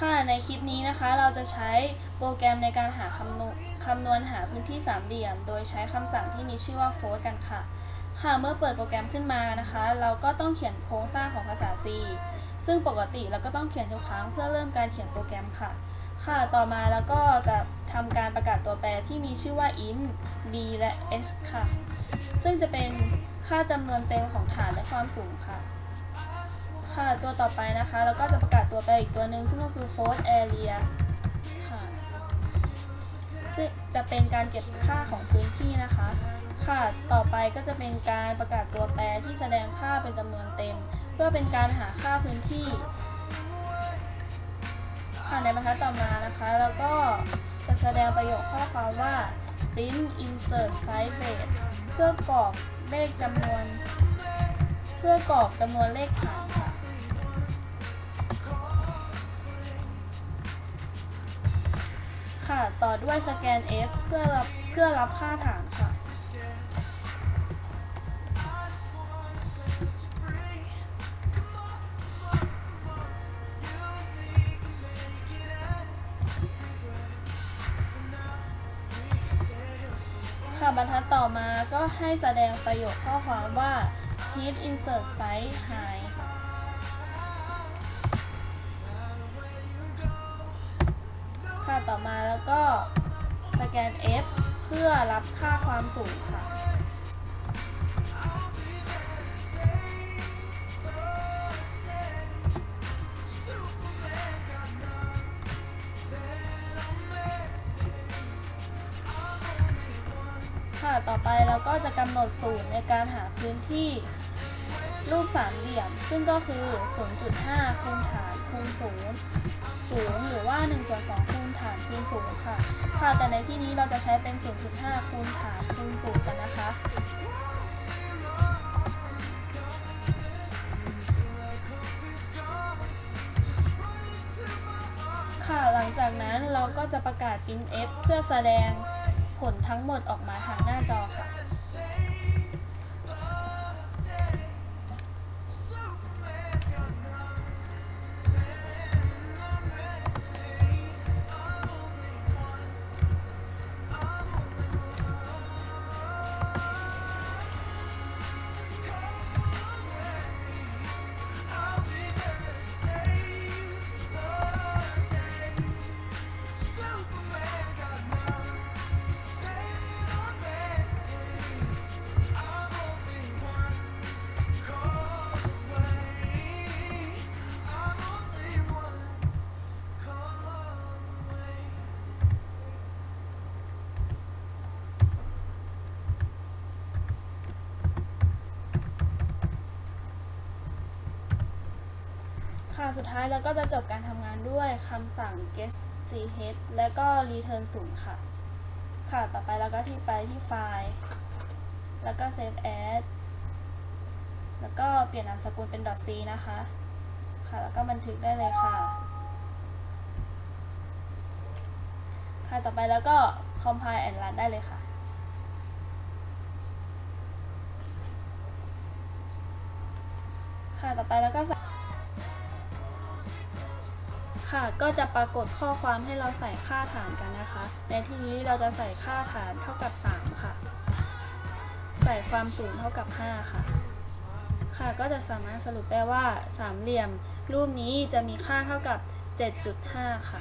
ค่ะในคลิปนี้นะคะเราจะใช้โปรแกรมในการหาคำนวณคำนวณหาพื้นที่สามเหลี่ยม โดยใช้คำสั่งที่มีชื่อว่า float กันค่ะ ค่ะเมื่อเปิดโปรแกรมขึ้นมานะคะ เราก็ต้องเขียนโครงสร้างของภาษา C ซึ่งปกติเราก็ต้องเขียนทุกครั้งเพื่อเริ่มการเขียนโปรแกรมค่ะ ค่ะต่อมาแล้วก็จะทำการประกาศตัวแปรที่มีชื่อว่า int b และ s ค่ะ ซึ่งจะเป็นค่าจำนวนเต็มของฐานและความสูงค่ะ ค่ะตัวต่อไปนะคะเราก็จะประกาศตัวแปรอีกตัวหนึ่งซึ่งก็คือ float area ค่ะซึ่งจะเป็นการเก็บค่าของพื้นที่นะคะ ค่ะต่อไปก็จะเป็นการประกาศตัวแปรที่แสดงค่าเป็นจำนวนเต็ม เพื่อเป็นการหาค่าพื้นที่ค่ะในบรรทัดต่อมานะคะแล้วก็จะแสดงประโยคข้อความว่า print insert size base เพื่อกรอกเลขจำนวน เพื่อกรอกจำนวนเลขฐาน ค่ะ ต่อด้วยสแกน F เพื่อรับเพื่อรับค่าฐานค่ะ ค่ะบรรทัดต่อมาก็ให้แสดงประโยคข้อความว่า heat insert size high ต่อมาแล้วก็สแกน F เพื่อรับค่าความสูงค่ะ ค่ะ ต่อไปเราก็จะกำหนดสูตรในการหาพื้นที่ รูปสามเหลี่ยม ซึ่งก็คือ 0.5 คูณฐานคูณศูนย์สูงหรือว่า1ส่วน2คูณฐานคูณศูนย์ค่ะ ค่ะ แต่ในที่นี้เราจะใช้เป็น 0.5 คูณฐานคูณศูนย์กันนะคะ ค่ะ หลังจากนั้นเราก็จะประกาศ print f เพื่อแสดงผลทั้งหมดออกมาทางหน้าจอค่ะ ค่ะ สุดท้ายเราก็จะจบการทำงานด้วยคำสั่ง get ch และก็ return 0ค่ะ ค่ะ ต่อไปเราก็ที่ไปที่ไฟล์ แล้วก็ save as แล้วก็เปลี่ยนนามสกุลเป็น .c นะคะ ค่ะ แล้วก็บันทึกได้เลยค่ะ ค่ะ ต่อไปแล้วก็ compile and run ได้เลยค่ะค่ะ ต่อไปแล้วก็ ค่ะ ก็จะปรากฏข้อความให้เราใส่ค่าฐานกันนะคะ ในที่นี้เราจะใส่ค่าฐานเท่ากับ 3 ค่ะ ใส่ความสูงเท่ากับ 5 ค่ะ ค่ะ ก็จะสามารถสรุปได้ว่าสามเหลี่ยม รูปนี้จะมีค่าเท่ากับ 7.5 ค่ะ